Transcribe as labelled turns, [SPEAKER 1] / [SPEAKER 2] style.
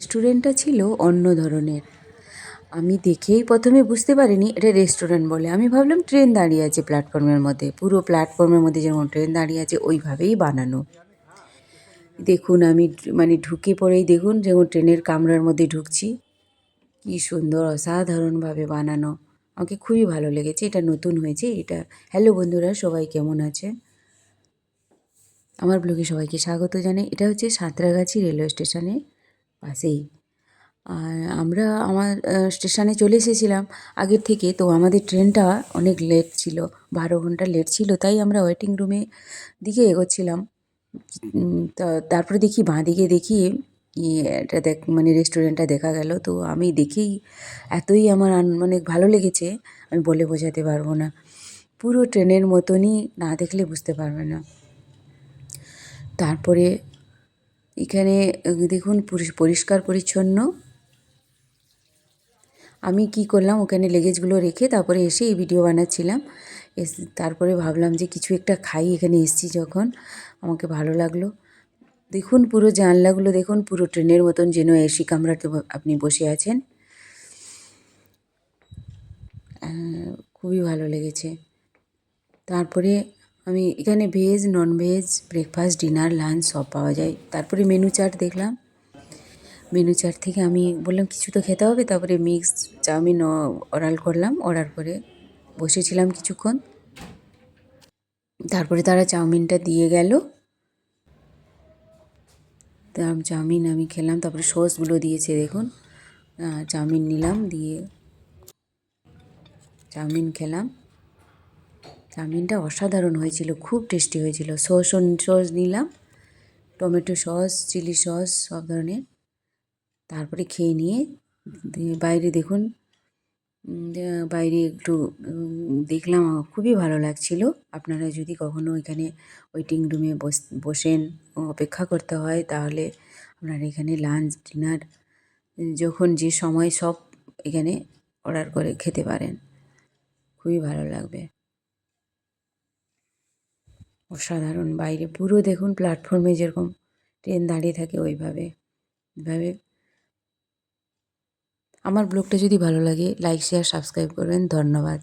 [SPEAKER 1] রেস্টুরেন্টটা ছিল অন্য ধরনের। আমি দেখেই প্রথমে বুঝতে পারিনি এটা রেস্টুরেন্ট বলে। আমি ভাবলাম ট্রেন দাঁড়িয়ে আছে প্ল্যাটফর্মের মধ্যে। পুরো প্ল্যাটফর্মের মধ্যে যেমন ট্রেন দাঁড়িয়ে আছে, ওইভাবেই বানানো। দেখুন, আমি মানে ঢুকে পড়েই দেখুন যেমন ট্রেনের কামরার মধ্যে ঢুকছি। কী সুন্দর, অসাধারণভাবে বানানো। আমাকে খুবই ভালো লেগেছে। এটা নতুন হয়েছে, এটা। হ্যালো বন্ধুরা, সবাই কেমন আছে আমার ব্লগে সবাইকে স্বাগত জানাই। এটা হচ্ছে সাঁতরাগাছি রেলওয়ে স্টেশনে। পাশেই। আর আমরা আমার স্টেশনে চলে এসেছিলাম আগের থেকে। তো আমাদের ট্রেনটা অনেক লেট ছিল, বারো ঘণ্টা লেট ছিল, তাই আমরা ওয়েটিং রুমে দিকে এগোচ্ছিলাম। তারপরে দেখি বাঁ দিকে দেখি এটা দেখ মানে রেস্টুরেন্টটা দেখা গেল। তো আমি দেখেই এতই আমার মানে ভালো লেগেছে, আমি বলে বোঝাতে পারব না। পুরো ট্রেনের মতনই না দেখলে বুঝতে পারবে না। তারপরে এখানে দেখুন পরিষ্কার, পরিচ্ছন্ন। আমি কি করলাম, ওখানে লেগেজগুলো রেখে তারপরে এসে এই ভিডিও বানাচ্ছিলাম। এস, তারপরে ভাবলাম যে কিছু একটা খাই, এখানে এসছি যখন। আমাকে ভালো লাগল। দেখুন, পুরো জানলাগুলো, দেখুন, পুরো ট্রেনের মতন যেন এসি কামরাতে আপনি বসে আছেন। খুবই ভালো লেগেছে। তারপরে আমি এখানে veg non veg breakfast dinner lunch সব পাওয়া যায়। তারপরে মেনু চার্ট দেখলাম। মেনু চার্ট থেকে আমি বললাম, কিছু তো খেতে হবে। তারপরে মিক্স চাউমিন অর্ডার করলাম। অর্ডার করে বসেছিলাম কিছুক্ষণ। তারপরে তারা চাউমিনটা দিয়ে গেল। চাউমিন আমি খেলাম। তারপরে সসগুলো দিয়েছে, দেখুন। চাউমিন নিলাম, দিয়ে চাউমিন খেলাম। চাউমিনটা অসাধারণ হয়েছিল, খুব টেস্টি হয়েছিল। সস সস নিলাম, টমেটো সস, চিলি সস, সব ধরনের। তারপরে খেয়ে নিয়ে বাইরে দেখুন বাইরে একটু দেখলাম খুবই ভালো লাগছিল। আপনারা যদি কখনও এখানে ওয়েটিং রুমে বসেন, অপেক্ষা করতে হয়, তাহলে আপনারা এখানে লাঞ্চ ডিনার যখন যে সময় সব এখানে অর্ডার করে খেতে পারেন। খুবই ভালো লাগবে। অসাধারণ। বাইরে পুরো দেখুন প্ল্যাটফর্মে যেরকম ট্রেন দাঁড়িয়ে থাকে ওইভাবে। এভাবে আমার ব্লগটা যদি ভালো লাগে, লাইক, শেয়ার, সাবস্ক্রাইব করবেন। ধন্যবাদ।